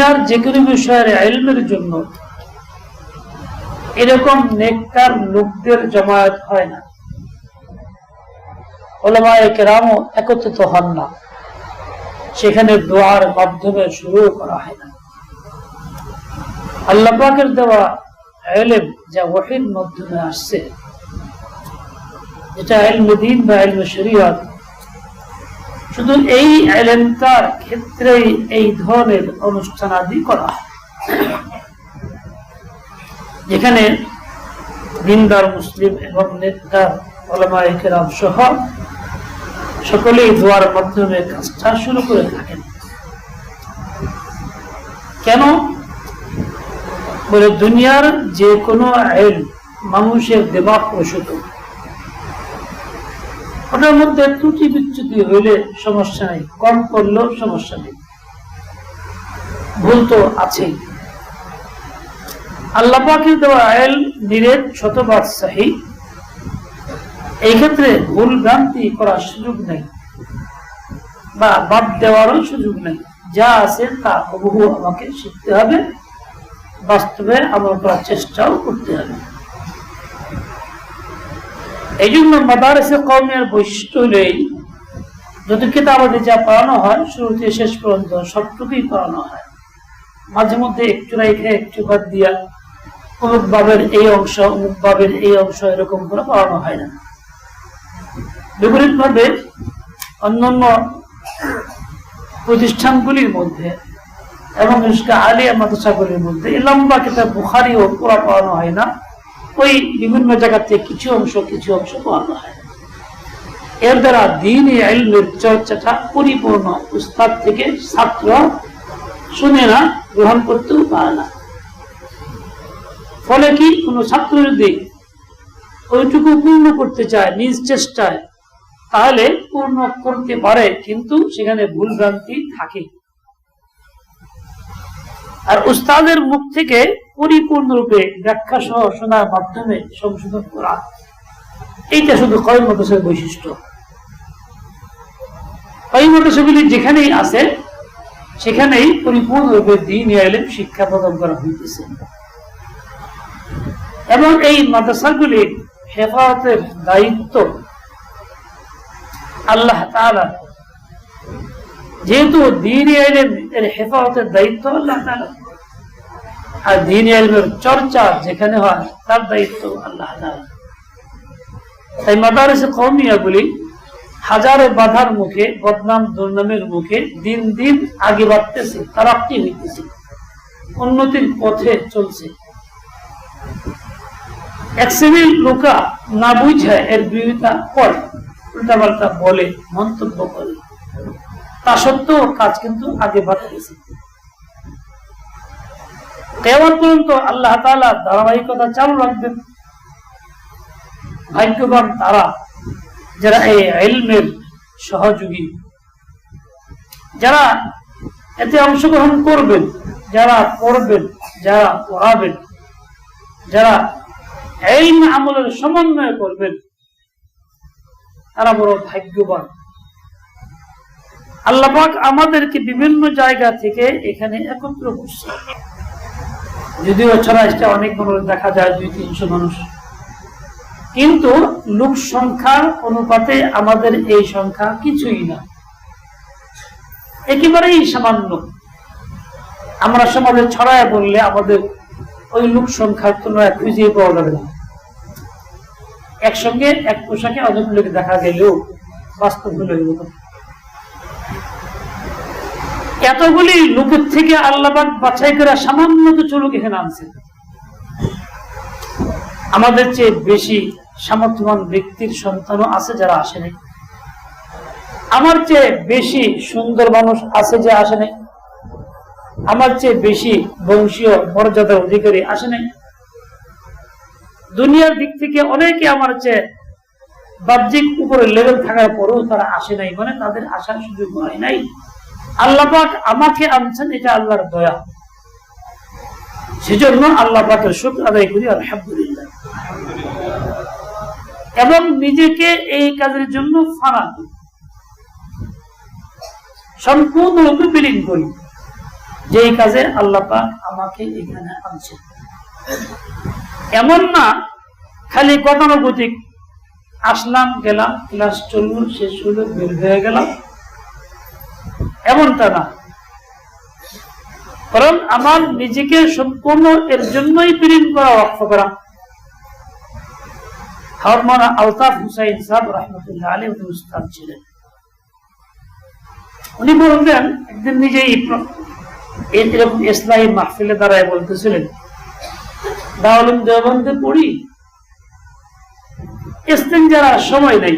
দুনিয়ার যে কোনো বিষয়ের এলমের জন্য এরকম নেককার লোকদের জমায়েত হয় না। ওলামায় কেরামও একত্রিত হন না। সেখানে দোয়ার মাধ্যমে শুরু করা হয় না। আল্লাহ পাকের দেওয়া এলেম যা ওহির মাধ্যমে আসছে, এটা এলমে দিন বা এলমে শরীয়ত শুধু এই এলেমটার ক্ষেত্রেই এই ধরনের অনুষ্ঠান আদি করা যেখানে দিনদার মুসলিম এবং নেতার ওলামায়ে কেরাম সহ সকলেই ধোয়ার মাধ্যমে কাজটা শুরু করে থাকেন। কেন? বলে দুনিয়ার যে কোনো আইন মানুষের দেবাক প্রসূত। ওটার মধ্যে ত্রুটি বিচ্যুতি হইলে সমস্যা নেই, কম করলেও সমস্যা নেই। ভুল তো আছেই। আল্লাহ পাকের দেওয়া আইল নিরেট শতভাগ সাহি। এই ক্ষেত্রে ভুল ভ্রান্তি করার সুযোগ নেই বা বাদ দেওয়ারও সুযোগ নেই। যা আছে তা বহু আমাকে শিখতে হবে, বাস্তবে আমার করার চেষ্টাও করতে হবে। এই জন্য মাদারেসে কমের বৈশিষ্ট্য হলেই যদি কিতাবাদে যা পড়ানো হয় শুরু থেকে শেষ পর্যন্ত সবটুকুই পড়ানো হয়। মাঝে মধ্যে একটু রেখে একটু বাদ দিয়া অমুক বাবের এই অংশ, অমুক বাবের এই অংশ এরকম করে পড়ানো হয় না। বিপরীত ভাবে অন্যান্য প্রতিষ্ঠানগুলির মধ্যে এবং আলিয়া মাদ্রাসাগুলির মধ্যে এই লম্বা কিতাব বুখারি পুরা পড়ানো হয় না। ওই বিভিন্ন জায়গা থেকে কিছু অংশ কিছু অংশ পড়ানো হয় এর দ্বারা দিন চর্চাটা পরিপূর্ণ। উস্তাদ থেকে ছাত্র শুনে না, গ্রহণ করতেও পারে না। ফলে কি? কোন ছাত্র যদি ওইটুকু পূর্ণ করতে চায় নিজ চেষ্টায়, তাহলে পূর্ণ করতে পারে, কিন্তু সেখানে ভুল ভ্রান্তি থাকে আর উস্তাদের মুখ থেকে পরিপূর্ণরূপে ব্যাখ্যা সহ শোনার মাধ্যমে সংশোধন করা। এইটা শুধু কয় মতসের বৈশিষ্ট্য। কয় মতসগুলি যেখানেই আছে, সেখানেই পরিপূর্ণরূপে দিন শিক্ষা প্রদান করা হইতেছে। এবং এই মাদ্রাসাগুলির হেফাজতের দায়িত্ব। আল্লাহ যেহেতু দিন হেফাজতের দায়িত্ব, আল্লাহ তাআলা আর দিন এলমের চর্চা যেখানে হয়, তার দায়িত্ব আল্লাহ তাই মাদারিস কওমিয়াগুলি হাজারো বাধার মুখে, বদনাম দুর্নামের মুখে দিন দিন আগে বাড়তেছে তারাক্তি হইতেছে, উন্নতির পথে চলছে। এক শ্রেণির লোকা না বুঝে এর বিরোধিতা করে, উল্টাপাল্টা বলে, মন্তব্য করে। তা সত্ত্বেও কাজ কিন্তু আগে বাড়তেছে। কেমন পর্যন্ত আল্লাহ তালা ধারাবাহিকতা চালু রাখবেন। ভাগ্যবান তারা যারা এই এলমের সহযোগী। যারা এতে অংশগ্রহণ করবেন, যারা পড়বেন, যারা পড়াবেন, যারা এলম আমলের সমন্বয় করবেন, তারা বড় ভাগ্যবান। আল্লাপাক আমাদেরকে বিভিন্ন জায়গা থেকে এখানে একত্র করছে যদিও এটা অনেক মানুষ দেখা যায়, দুই, তিনশো মানুষ। কিন্তু লোক সংখ্যার অনুপাতে আমাদের এই সংখ্যা কিছুই না। একেবারেই সামান্য। আমরা সমাজে ছড়ায় বললে আমাদের ওই লোক সংখ্যার তুলনায় খুঁজে পাওয়া যাবে না। একসঙ্গে এক পোশাকে অনেক লোক দেখা গেলেও বাস্তব হলো এরকম এতগুলি লোকের থেকে আল্লাহবাক বাছাই করে সামান্য কিছু লোক এখানে আনছে। আমাদের চেয়ে বেশি সামর্থ্যবান ব্যক্তির সন্তানও আছে যারা আসে নাই। আমার চেয়ে বেশি সুন্দর মানুষ আছে যে আসে নাই। আমার চেয়ে বেশি বংশীয় মর্যাদার অধিকারী আসে নাই। দুনিয়ার দিক থেকে অনেকে আমার চেয়ে বাহ্যিক উপরে লেভেল থাকার পরেও তারা আসে নাই মানে তাদের আসার সুযোগ হয় নাই। আল্লাহ পাক আমাকে আনছেন, এটা আল্লাহর দয়া। সেজন্য আল্লাহ পাকের শুক্র আদায় করি, আলহামদুলিল্লাহ। এবং নিজেকে এই কাজের জন্য ফানা করি। সম্পূর্ণরূপে বিলীন করি। যেই কাজে আল্লাহ আমাকে এখানে আনছে এমন না, খালি গতানুগতিক, আসলাম, গেলাম ক্লাস চলল, শেষ হলো, বের হয়ে গেলাম। এমনটা না। কারণ আমার নিজেকে সম্পূর্ণ এর জন্যই প্রেরণ করা অক্ষ করা। হারমানা আলতাফ হুসাইন সাহেব রহমতুল্লাহ আলী উনি ছিলেন। উনি বলতেন, একদিন নিজেই এরকম ইসলামী মাহফিলে দাঁড়ায় বলতেছিলেন দাওয়ালুম দেওবন্দে পড়ি। ইস্তেঞ্জার সময় নেই,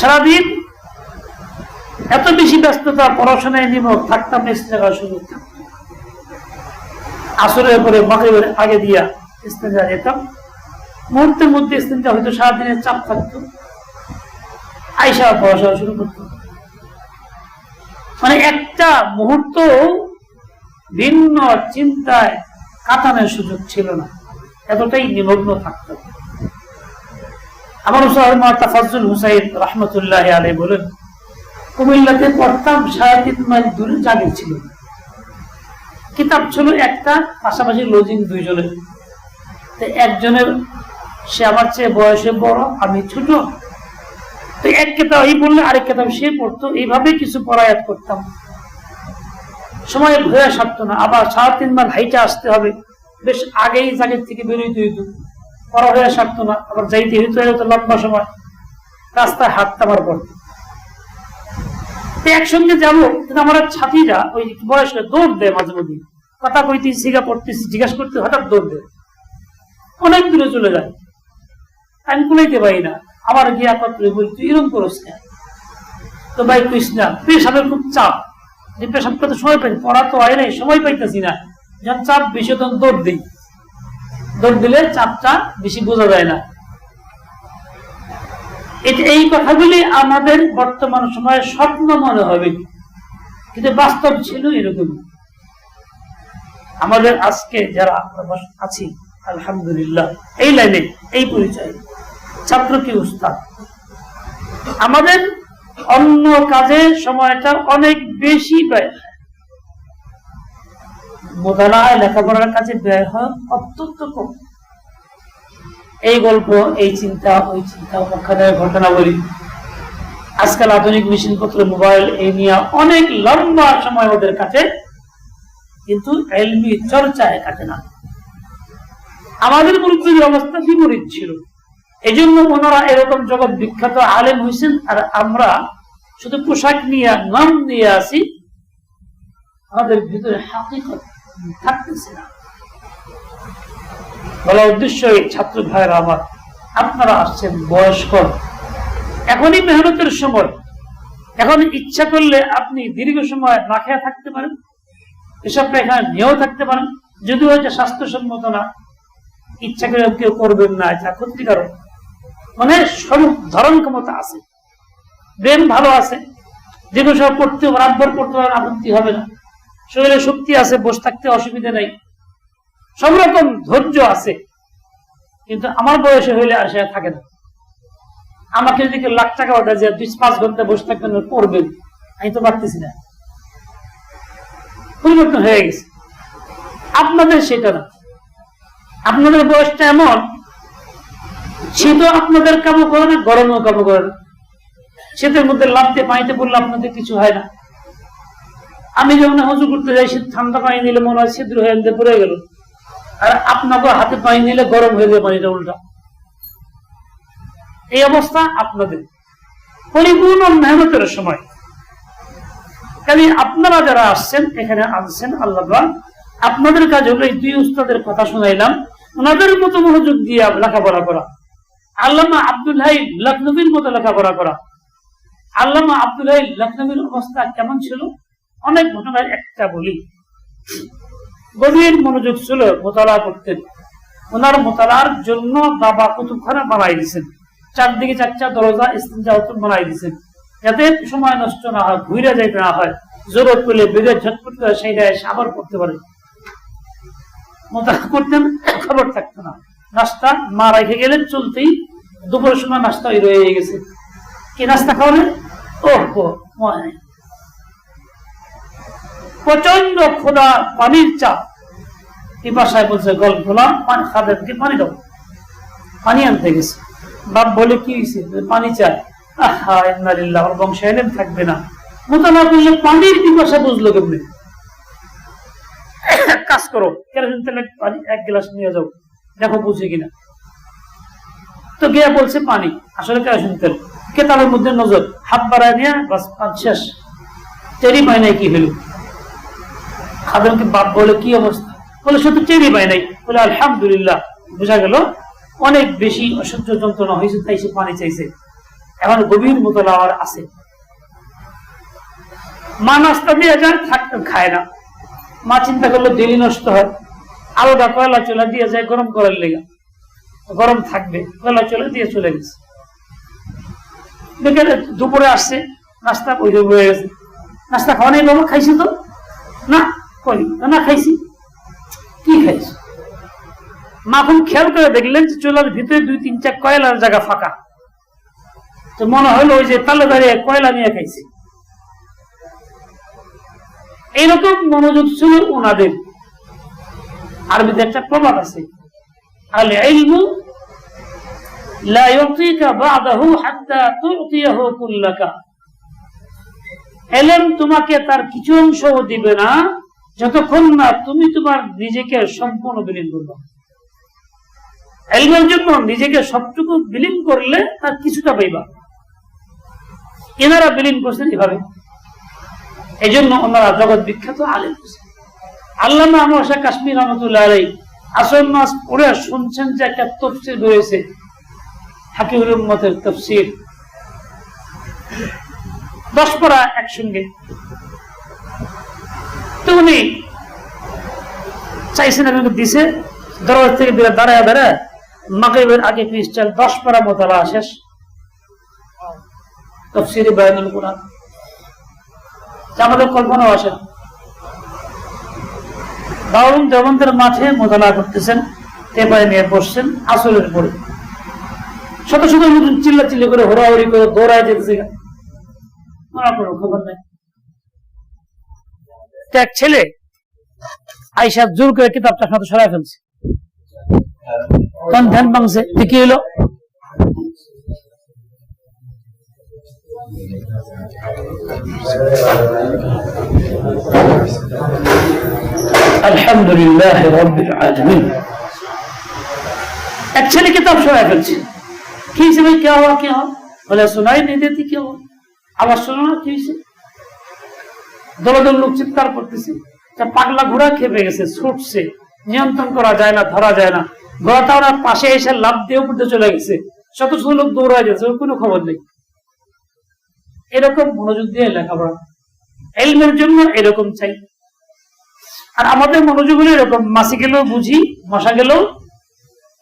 সারাদিন এত বেশি ব্যস্ততা পড়াশোনায় নিমক থাকতাম ইস্তেঞ্জা শুরু আসরের পরে মগরিবের আগে দিয়া ইস্তেঞ্জা যেতাম মুহূর্তের মধ্যে ইস্তেঞ্জা হয়তো সারাদিনের চাপ থাকতো। আইসা পড়াশোনা শুরু করতো। মানে একটা মুহূর্ত ভিন্ন চিন্তায় কাটানোর সুযোগ ছিল না। এতটাই নিমগ্ন থাকত। আমার তাফাজুল হুসাইন রহমতুল্লাহ আলী বলেন কুমিল্লাতে পড়তাম, সাড়ে তিন মাইল দূরে জাগির ছিল। কিতাব ছিল একটা, পাশাপাশি লজিং দুইজনের। তো একজনের, সে আমার চেয়ে বয়সে বড়, আমি ছোট। তো এক কেতাব এই বললে আরেক কেতাব সে পড়তো। এইভাবে কিছু পড়ায়াত করতাম। সময় ঘুরে সারতো না। আবার সাড়ে তিন মাস হাইটে আসতে হবে। বেশ আগেই জাগের থেকে বেরোইতে হইত পড়া হয়ে সারতো না। আবার যাইতে হইতো লম্বা সময়। রাস্তায় হাঁটতে আমার পড়তো। তো একসঙ্গে যাব, কিন্তু আমার ছাত্রীরা ওই বয়সে দৌড় দেয় মাঝে মধ্যে। কথা কইতেছি শিখা পড়তেছি জিজ্ঞাসা করতে হঠাৎ দৌড় দেয়। অনেক দূরে চলে যায়। আমি কুলাইতে পারি না। আবার গিয়া পত্রে বলি, তুই এরকম করস না তো ভাই কইস না, পেশাবের খুব চাপ। যে পেশাব করতে সময় পাই, পড়া তো হয় নাই, সময় পাইতেছি না। যখন চাপ বেশি, তখন দৌড় দিই। দৌড় দিলে চাপটা বেশি বোঝা যায় না। এটা এই কথাগুলি আমাদের বর্তমান সময়ে স্বপ্ন মনে হবে। কিন্তু বাস্তব ছিল এরকম। আমাদের আজকে যারা আছি, আলহামদুলিল্লাহ, এই লাইনে, এই পরিচয়, ছাত্র কি উস্তাদ? আমাদের অন্য কাজে সময়টা অনেক বেশি ব্যয় হয়। মোতালায় লেখাপড়ার কাজে ব্যয় হয় অত্যন্ত কম। এই গল্প, এই চিন্তা, ওই চিন্তা ওখানে ঘটনা বলি আজকাল আধুনিক মেশিনপত্র, মোবাইল, এই নিয়ে অনেক লম্বা সময় ওদের কাছে কিন্তু এলমি চর্চায় কাটে না। আমাদের মুরব্বীর অবস্থা বিপরীত ছিল। এই জন্য ওনারা এরকম জগৎ বিখ্যাত আলেম হয়েছেন আর আমরা শুধু পোশাক নিয়ে, নাম নিয়ে আসি, আমাদের ভিতরে হাকিকত থাকতেছে না। বলা উদ্দেশ্য এই ছাত্র ভাইয়েরা আমার। আপনারা আসছেন বয়স্ক এখনই মেহনতের সময়। এখন ইচ্ছা করলে আপনি দীর্ঘ সময় না খেয়ে থাকতে পারেন। এসব এখানে নিয়েও থাকতে পারেন। যদিও এটা স্বাস্থ্যসম্মত না। ইচ্ছা করে কেউ করবেন না, এটা ক্ষতিকারক। মানে স্বরূপ ধারণ ক্ষমতা আছে। ব্রেন ভালো আছে। যে কোনো সময় পড়তে রাতভর পড়তে পারেন আপত্তি হবে না। শরীরে শক্তি আছে, বসে থাকতে অসুবিধা নেই। সব রকম ধৈর্য আছে। কিন্তু আমার বয়সে হইলে আর সেটা থাকে না। আমাকে যদি কেউ লাখ টাকা বাধা যে দুই, পাঁচ ঘণ্টা বসে থাকবেন পড়বেন। আমি তো পারতেছি না। পরিবর্তন হয়ে গেছে। আপনাদের সেটা না। আপনাদের বয়সটা এমন শীতও আপনাদের কামও করে না, গরমও কামও করে না। শীতের মধ্যে লাভতে পানিতে পড়লে আপনাদের কিছু হয় না। আমি যখন হজু করতে যাই শীত ঠান্ডা পানি নিলে মনে হয় ছিদ্র হয়ে পড়ে গেল। আর আপনাকে হাতে পানি নিলে গরম হয়ে যাবে পানিটা উল্টা। এই অবস্থা আপনাদের। পরিপূর্ণ মেহনতের সময়। কাজে আপনারা যারা আসছেন, এখানে আসছেন, আল্লাহ আপনাদের কাজ হলো এই দুই উস্তাদের কথা শুনাইলাম। ওনাদের মতো মনোযোগ দিয়ে লেখাপড়া করা। আল্লামা আব্দুল্লাহ লখনবীর মতো লেখাপড়া করা। আল্লামা আব্দুল্লাহ লখনবীর অবস্থা কেমন ছিল? অনেক ঘটনার একটা বলি। গভীর মনোযোগ ছিল মোতালা করতেন। ওনার মোতালার জন্য বাবা কুতুবখানা বানাই দিয়েছেন চারদিকে চারটা দরজা ইস্তিনজা বানাই দিয়েছেন যাতে সময় নষ্ট না হয়, ঘুরে যাইতে না হয়, জোরত পেলে বেগে ঝটপট করে সেইটা এসে আবার করতে পারে। মোতালা করতেন, খবর থাকতো না। নাস্তা মা রেখে গেলেন, চলতেই দুপুরের সময় নাস্তা রয়ে গেছে। কি নাস্তা খাওয়ালেন? ও মনে নেই প্রচণ্ড খোলা পানির চাপ। পিপাসায় বলছে? গল্প গোলাম পানি খাদেরকে পানি দাও? পানি আনতে গেছে। বাপ বলে, কি পানি চায় আহা ওর এলেন, থাকবে না। মোতালা করলে পানির পিপাসা বুঝলো কেমনি? কাজ করো। কেরোসিন, তেলের পানি এক গ্লাস নিয়ে যাও। দেখো বুঝে কিনা। তো গিয়া বলছে, পানি, আসলে কেরোসিন, তেল। কেতাবের মধ্যে নজর। হাত বাড়ায় নিয়ে বাস পাঁচ শেষ। টেরি পায় নাই কি হলো খাদেমকে বাপ বলে কি অবস্থা? বলে, সে তো টেরি পায় নাই। বলে, আলহামদুলিল্লাহ। বোঝা গেল, অনেক বেশি অসহ্য যন্ত্রণা হয়েছে, তাই সে পানি চাইছে। এখন গভীর মোতলা আর আছে। মা নাস্তা দিয়ে যায় থাকতে খায় না। মা চিন্তা করল, ডেলি নষ্ট হয়। আলাদা কয়লা চলে দিয়ে যায়, গরম করার লেগে। গরম থাকবে, কয়লা চলে দিয়ে চলে গেছে। বিকেলে দুপুরে আসছে, নাস্তা ওই হয়ে গেছে। নাস্তা খাওয়া নেই বাবা, খাইছি তো? না? কই না খাইছি। কি খাইছি? মা এখন খেয়াল করে দেখলেন যে চুলার ভিতরে দুই কয়লার জায়গা ফাঁকা। তো মনে হলো ওই যে তালে দাঁড়িয়ে কয়লা নিয়ে খাইছি। এইরকম মনোযোগ ছিল ওনাদের। আরবিতে একটা প্রবাদ আছে আল ইলমু লা ইউতিকা বাদাহু হাত্তা তুতিয়াহু কুল্লাকা। এলেম তোমাকে তার কিছু অংশও দিবে না। যতক্ষণ না তুমি তোমার নিজেকে সম্পূর্ণ বিলীন করবে। এলমের জন্য নিজেকে সবটুকু বিলীন করলে তার কিছুটা পাইবা। এনারা বিলীন করছেন এভাবে। এই জন্য ওনারা জগৎ বিখ্যাত আলেম। আল্লামা আমার শাহ কাশ্মীর রহমতুল্লাহ আলাই আসল মাস পড়ে শুনছেন যে একটা তফসির রয়েছে হাকিউল উম্মতের তফসির দশ পড়া একসঙ্গে। তো উনি চাইছেন দিছে থেকে দিলে দাঁড়ায় দাঁড়ায় আগে দশ পারা শেষ। কোরআন। আমাদের কল্পনাও আসে দারুণ দেবন্তের মাঠে মোতালা করতেছেন টেপায় নিয়ে বসছেন আসলের পরে। শত শত চিল্লা চিল্লি করে হোরাহরি করে দৌড়ায় যেতেছে খবর নেই। তো এক ছেলে আইসা জোর করে কিতাবটা সাথে সরাই ফেলছে। তখন ধ্যান ভাঙছে যে হলো? আলহামদুলিল্লাহ রব্বিল আলামিন। এক ছেলে কিতাব সরাই ফেলছে। কি হিসেবে কে হওয়া কে হওয়া? বলে শোনাই নেই দেতে কে হওয়া? আবার শোনা কি হিসেবে দলদল লোক চিৎকার করতেছে। পাগলা ঘোড়া খেপে গেছে, ছুটছে। নিয়ন্ত্রণ করা যায় না, ধরা যায় না। ঘোড়াটা ওনার পাশে এসে লাভ দিয়ে উপরে চলে গেছে। শত শত লোক দৌড়ায় যাচ্ছে কোনো খবর নেই। এরকম মনোযোগ দিয়ে লেখাপড়া। এলমের জন্য এরকম চাই। আর আমাদের মনোযোগ হলো এরকম, মাসি গেলেও বুঝি, মশা গেলেও।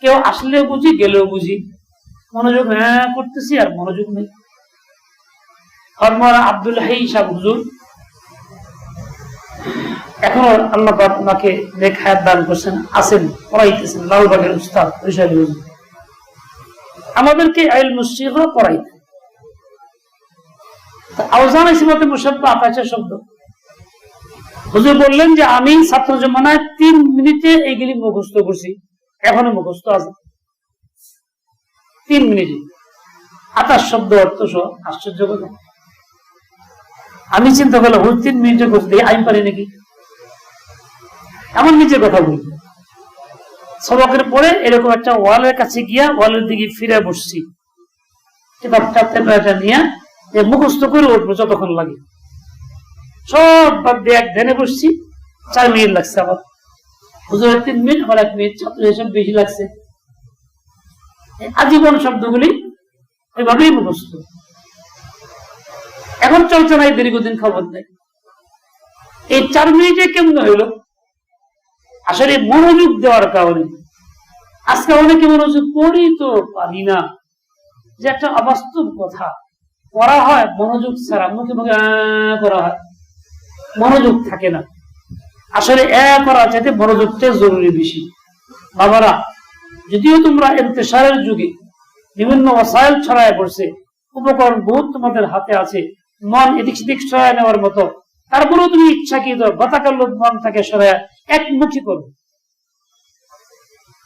কেউ আসলেও বুঝি, গেলেও বুঝি। মনোযোগ হ্যাঁ করতেছি আর মনোযোগ নেই। হরমারা আব্দুল হাই সাহ হুজুর। এখনও আল্লাহ পাক ওনাকে নেক দান করছেন, আছেন, পড়াইতেছেন, লালবাগের উস্তাদ আমাদেরকে আইল মুসিহ মুসাব্বা আকাশের শব্দ। হুজুর বললেন যে, আমি ছাত্র জমানায় তিন মিনিটে এইগুলি মুখস্থ করছি, এখনও মুখস্থ আছে। তিন মিনিটে। আকাশ শব্দ অর্থ সহ আশ্চর্য আমি চিন্তা করলাম, হুজুর তিন মিনিটে করছি আমি পারি নাকি এমন নিজে কথা বলি সবকের পরে এরকম একটা ওয়ালের কাছে গিয়া ওয়ালের দিকে ফিরে বসছি। কিতাবটা পেপারটা নিয়ে মুখস্থ করে উঠবো যতক্ষণ লাগে। সব বাদ দিয়ে এক ধ্যানে বসছি, চার মিনিট লাগছে আবার। হুজুরের তিন মিনিট আমার এক মিনিট, ছাত্র হিসেবে বেশি লাগছে। আজীবন শব্দগুলি ওইভাবেই মুখস্থ। এখন চলছে না, এই দীর্ঘদিন খবর নেই এই চার মিনিটে কেমন হইল? আসলে মনোযোগ দেওয়ার কারণে। আজকে অনেকে মনোযোগ করি তো পারি না। যে একটা অবাস্তব কথা। করা হয়, মনোযোগ ছাড়া, মুখে মুখে করা হয়। মনোযোগ থাকে না। আসলে এ করা চাইতে মনোযোগটা জরুরি বেশি। বাবারা, যদিও তোমরা এন্তেসারের যুগে বিভিন্ন ওসাইল ছড়ায় পড়ছে, উপকরণ বহুত তোমাদের হাতে আছে, মন এদিক সেদিক ছড়ায় নেওয়ার মতো, তারপরেও তুমি ইচ্ছাকৃত, গতাকার লোক মন থাকে সরে একমুখী করো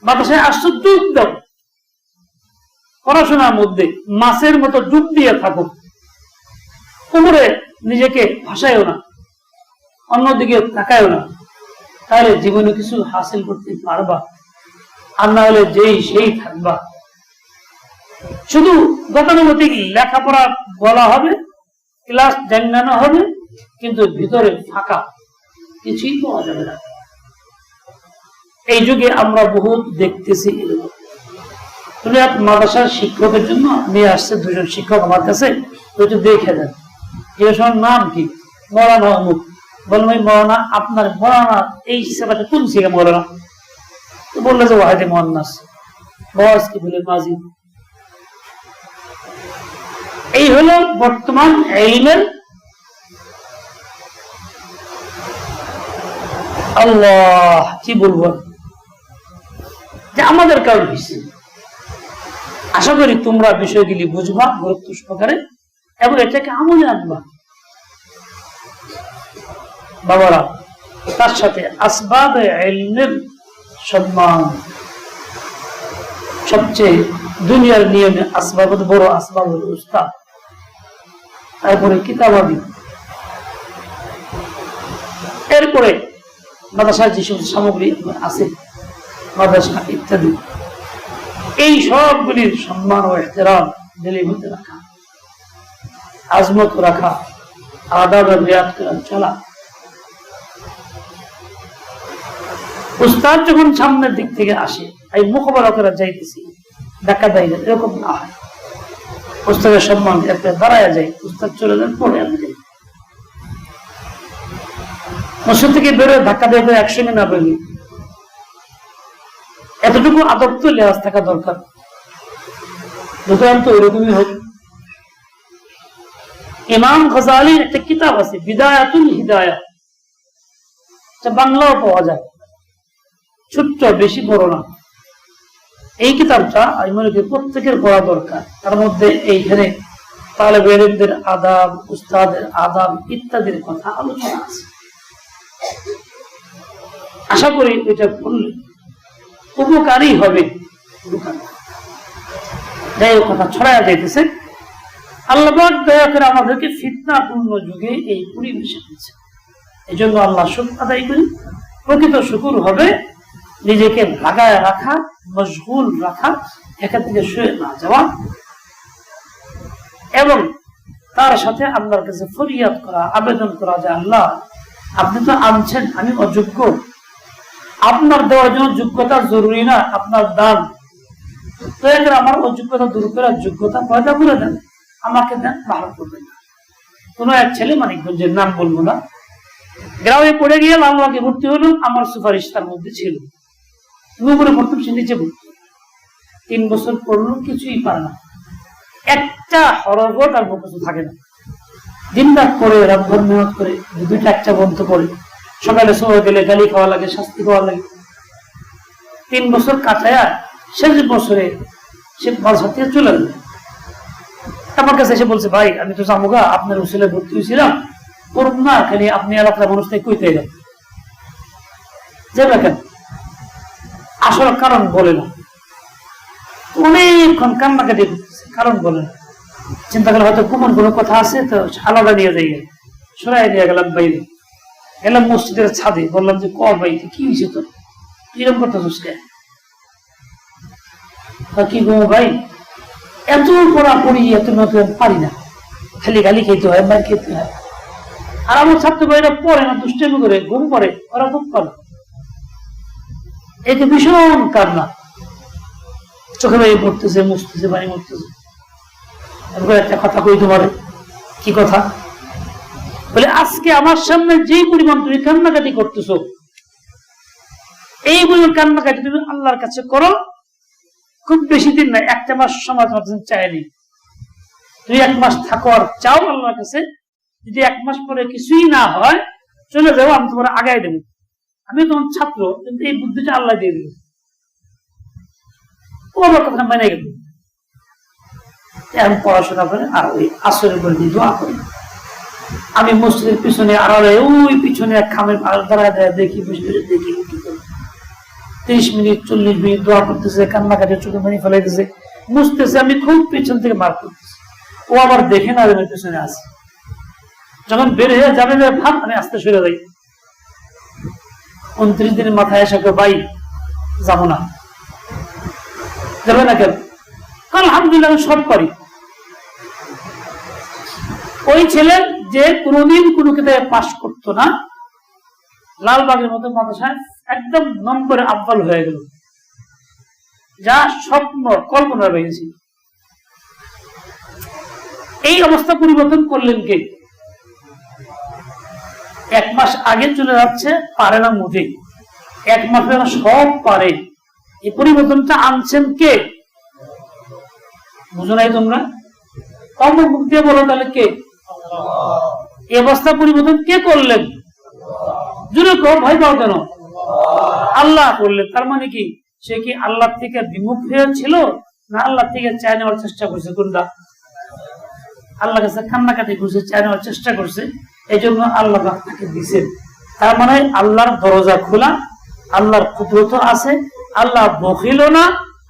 বাতাসে আশ্চর্য ডুব দাও পড়াশোনার মধ্যে মাছের মতো ডুব দিয়ে থাকো। কোমরে নিজেকে ভাসায়ও না, অন্যদিকে তাকায়ও না। তাহলে জীবনে কিছু হাসিল করতে পারবা, আর না হলে যেই সেই থাকবা। শুধু গতানুগতিক লেখাপড়া বলা হবে, ক্লাস জানানো হবে, কিন্তু ভিতরে ফাঁকা কিছুই পাওয়া যাবে না। এই যুগে আমরা বহুত দেখতেছি। তুমি এক মাদ্রাসার শিক্ষকের জন্য নিয়ে আসছে দুজন শিক্ষক আমার কাছে, একটু দেখে দেন এসব নাম কি? মরানা অমুক। বললাম এই মরানা আপনার মরানা এই সেবাটা কোন শিখে মরানা তো বলল যে, ওয়াহেদে মোহান্নাস। বয়স কি বলে মাঝি এই হলো বর্তমান এলিমের আল্লাহ, কি বলব? যে আমাদের কারণ হয়েছে আশা করি তোমরা বিষয়গুলি বুঝবা, গুরুত্ব সহকারে, এবং এটাকে আমলে আনবা। বাবারা, তার সাথে আসবাব সম্মান। সবচেয়ে দুনিয়ার নিয়মে আসবাব বড় আসবাব উস্তাদ। তারপরে কিতাবাদি। এরপরে মাদ্রাসার যে সমস্ত সামগ্রী আছে মাদ্রাসা, ইত্যাদি। এই সবগুলির সম্মান ও এহতেরাম দিলের মধ্যে রাখা, আজমত রাখা, আদাব রিয়াদ করা, চলা। উস্তাদ যখন সামনের দিক থেকে আসে এই মোকাবেলা করা যাইতেছি, দেখা দেয় না, এরকম না হয়। উস্তাদের সম্মান একটা দাঁড়ায় যায়, উস্তাদ চলে যান পরে আমি যাই। মসজিদ থেকে বেরোয়, ধাক্কা দিয়ে একসঙ্গে না বেরিয়ে। এতটুকু আদব তো লেহাজ থাকা দরকার। দোকান তো ওইরকমই হোক। ইমাম গজালির একটা কিতাব আছে, বিদায়াতুল হিদায়া। বাংলাও পাওয়া যায়। ছোট্ট, বেশি বড় না। এই কিতাবটা আমি মনে করি প্রত্যেকের পড়া দরকার। তার মধ্যে এইখানে তাহলে বেরেমদের আদাব, উস্তাদের আদাব ইত্যাদির কথা আলোচনা আছে। আশা করি এটা পড়লে উপকারী হবে। যাই হোক, কথা ছড়াইয়া যাইতেছে। আল্লাহ দয়া করে আমাদেরকে ফিতনাপূর্ণ যুগে এই পরিবেশে দিচ্ছে এই জন্য আল্লাহ শুক্র আদায় করি। প্রকৃত শুকুর হবে। নিজেকে লাগায় রাখা, মশগুল রাখা, এখান থেকে শুয়ে না যাওয়া। এবং তার সাথে আল্লাহর কাছে ফরিয়াদ করা, আবেদন করা যে আল্লাহ, আপনি তো আনছেন, আমি অযোগ্য। আপনার দেওয়ার জন্য যোগ্যতা জরুরি না, আপনার দান। করে আমার অযোগ্যতা দূর করার যোগ্যতা পয়দা করে দেন, আমাকে দেন, ভালো করবেন না। কোন এক ছেলে মানিকগঞ্জের নাম বলব না। গ্রামে পড়ে গিয়ে লালবাগে ভর্তি হলো, আমার সুপারিশ তার মধ্যে ছিল। উপরে পড়তাম সে নিচে পড়তো তিন বছর পড়ল, কিছুই পারে না। একটা হরগ তার মুখস্থ থাকে না। দিন রাত করে, রাতভর মেহনত করে দুইটা একটা বন্ধ করে। সকালে সময় গেলে, গালি খাওয়া লাগে, শাস্তি খাওয়া লাগে। তিন বছর কাটায়া শেষ বছরে সে মালসা থেকে চলে গেল। আমার কাছে এসে বলছে, ভাই, আমি তো জামুগা আপনার উসিলে ভর্তি হয়েছিলাম। করুন না, খালি আপনি এলাকার মানুষ থেকে কইতে গেলেন। যাবে কেন? আসল কারণ বলে না। অনেকক্ষণ কান্নাকাটি কারণ বলে না। চিন্তা করলে হয়তো কোমন কোনো কথা আছে, তো আলাদা নিয়ে যাই সরাই নিয়ে গেলাম বাইরে। এলাম মসজিদের ছাদে বললাম যে ক ভাই, কি হয়েছে তো কিরম করতেছিস কে? কি গো ভাই, এত পড়া পড়ি এত নতুন পারি না। খালি গালি খেতে হয়, মার খেতে হয়। আর আমার ছাত্র ভাইরা পড়ে না, দুষ্টামি করে, ঘুম পড়ে, ওরা খুব পারে এতে ভীষণ কান্না। চোখে বাড়ি পড়তেছে, মুছতেছে বাড়ি মরতেছে। একটা কথা কই তোমার? কি কথা? বলে, আজকে আমার সামনে যেই পরিমাণ তুমি কান্নাকাটি করতেছো, এই পরিমাণ কান্নাকাটি তুমি আল্লাহর কাছে করো, খুব বেশি দিন নাই একটা মাস সময় তোমার চাইনি তুমি এক মাস থাকো আর চাও আল্লাহর কাছে, যদি এক মাস পরে কিছুই না হয়, চলে যাও, আমি তোমার আগায় দেবো। আমি তোমার ছাত্র, কিন্তু এই বুদ্ধিটা আল্লাহ দিয়ে দিল। ও আমার কথা মেনে গেল। এখন পড়াশোনা করে আর ওই আসরের করে দিয়ে দোয়া করি। আমি মসজিদের পিছনে আড়ালে, ওই পিছনে এক খামের দাঁড়ায় দাঁড়ায় দেখি, বসে দেখি কি তিরিশ মিনিট, চল্লিশ মিনিট দোয়া করতেছে কান্নাকাটি চোখে পানি ফেলাইতেছে। মুছতেছে, আমি খুব পিছন থেকে মার করতেছি। ও আবার দেখে না আমি পিছনে আছে। যখন বের হয়ে যাবে ভাব আমি আস্তে সরে যাই। উনত্রিশ দিনের মাথায় এসে কেউ ভাই, যাব না। যাবে না কেন? আলহামদুলিল্লাহ সব পারি। ওই ছেলে যে কোনোদিন কোনো কিতাবে পাশ করতো না, লালবাগের মতো মাদ্রাসায় একদম নম্বরে আব্বাল হয়ে গেল। যা স্বপ্ন কল্পনা রয়েছে এই অবস্থা পরিবর্তন করলেন কে? এক মাস আগে চলে যাচ্ছে, পারে না মুঠে এক মাসে সব পারে। এই পরিবর্তনটা আনছেন কে? বুঝো নাই তোমরা? কম মুখ দিয়ে বলো তাহলে কে? অবস্থা পরিবর্তন কে করলেন? জুড়ে কো ভয় পাও কেন? আল্লাহ করলেন তার মানে কি? সে কি আল্লাহ থেকে বিমুখ হয়েছিল না আল্লাহ থেকে চায় নেওয়ার চেষ্টা করছে, কোনটা? আল্লাহ কাছে কান্নাকাটি করছে, চায় নেওয়ার চেষ্টা করছে এই জন্য আল্লাহ তাকে দিছেন তার মানে আল্লাহর দরজা খোলা, আল্লাহর কুদরত আছে, আল্লাহ বকিল না,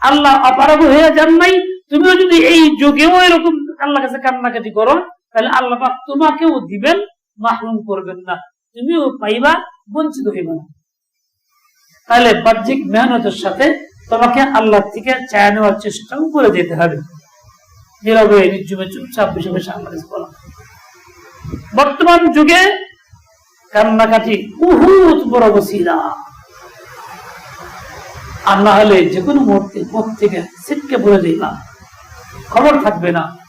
আল্লাহ অপারগ হয়ে যান নাই। তুমিও যদি এই যুগেও এরকম আল্লাহ কাছে কান্নাকাটি করো তাহলে আল্লাহ তোমাকেও দিবেন, মাহরুম করবেন না। তুমিও পাইবা, বঞ্চিত হইবে না। তাহলে বাহ্যিক মেহনতের সাথে তোমাকে আল্লাহ থেকে চায় নেওয়ার চেষ্টাও করে যেতে হবে। বর্তমান যুগে কান্নাকাটি বহুত বড় বসিরা আর না হলে যে কোনো মুহূর্তে পথ থেকে ছিটকে পড়ে যাইবা। খবর থাকবে না।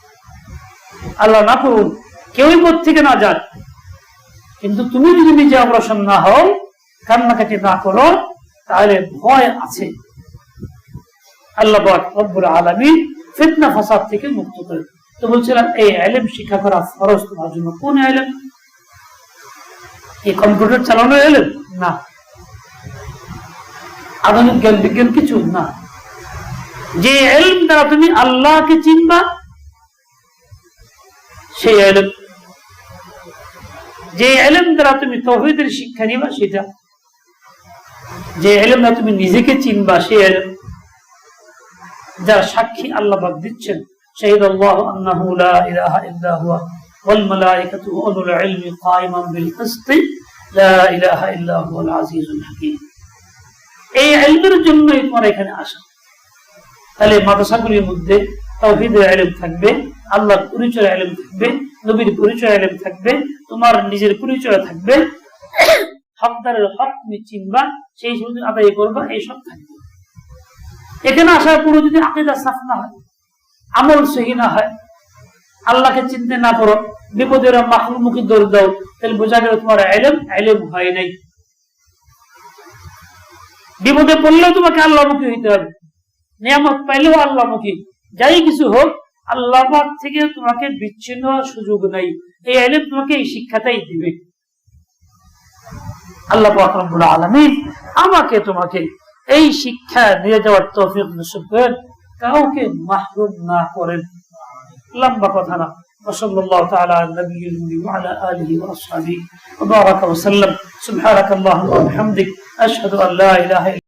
আল্লাহ না করুন, কেউই পথ থেকে না যান কিন্তু তুমি যদি নিজে অগ্রসর না হও, কান্নাকাটি না করো, তাহলে ভয় আছে। আল্লাহ রব্বুল আলমী ফিতনা ফাসাদ থেকে মুক্ত করে তো বলছিলাম, এই আইলেম শিক্ষা করা ফরজ, তোমার জন্য কোন আইলেম? এই কম্পিউটার চালানো এলেম না। আধুনিক জ্ঞান বিজ্ঞান কিছু? না। যে এলম দ্বারা তুমি আল্লাহকে চিনবা সেই এলম যে এলম দ্বারা তুমি তহিদের শিক্ষা নিবা সেটা যে এলম দ্বারা তুমি নিজেকে চিনবা সেই এলম যার সাক্ষী আল্লাহ পাক দিচ্ছেন شهد الله أنه لا إله إلا هو والملائكة وأولو العلم قائما بالقسط لا إله إلا هو العزيز الحكيم এই এলমের জন্যই তোমার এখানে আসা তাহলে মাদ্রাসাগুলির মধ্যে তৌহিদের এলেম থাকবে আল্লাহর পরিচয় এলেম থাকবে, নবীর পরিচয় এলেম থাকবে, তোমার নিজের পরিচয় থাকবে। হকদারের হক তুমি চিনবা, সেই সময় আদায় করবা এইসব থাকবে। এখানে আসার পরে যদি আকিদা সাফ না হয়, আমল সহি না হয়, আল্লাহকে চিনতে না করো বিপদের মাহরুমুখী দৌড় দাও, তাহলে বোঝা গেল তোমার এলেম এলেম হয় নাই। বিপদে পড়লেও তোমাকে আল্লাহমুখী হইতে হবে। নিয়ামত পাইলেও আল্লাহমুখী যাই কিছু হোক আল্লাহ থেকে তোমাকে বিচ্ছিন্ন হওয়ার সুযোগ নাই এই এলেম তোমাকে এই শিক্ষাটাই দিবে আল্লাহ আকরমুল আলমী আমাকে তোমাকে এই শিক্ষা নিয়ে যাওয়ার তৌফিক নসিব করেন কাউকে মাহরুম না করেন লম্বা কথা না وصلى الله تعالى على النبي الأمي وعلى آله وأصحابه وبارك وسلم سبحانك اللهم وبحمدك أشهد أن لا إله إلا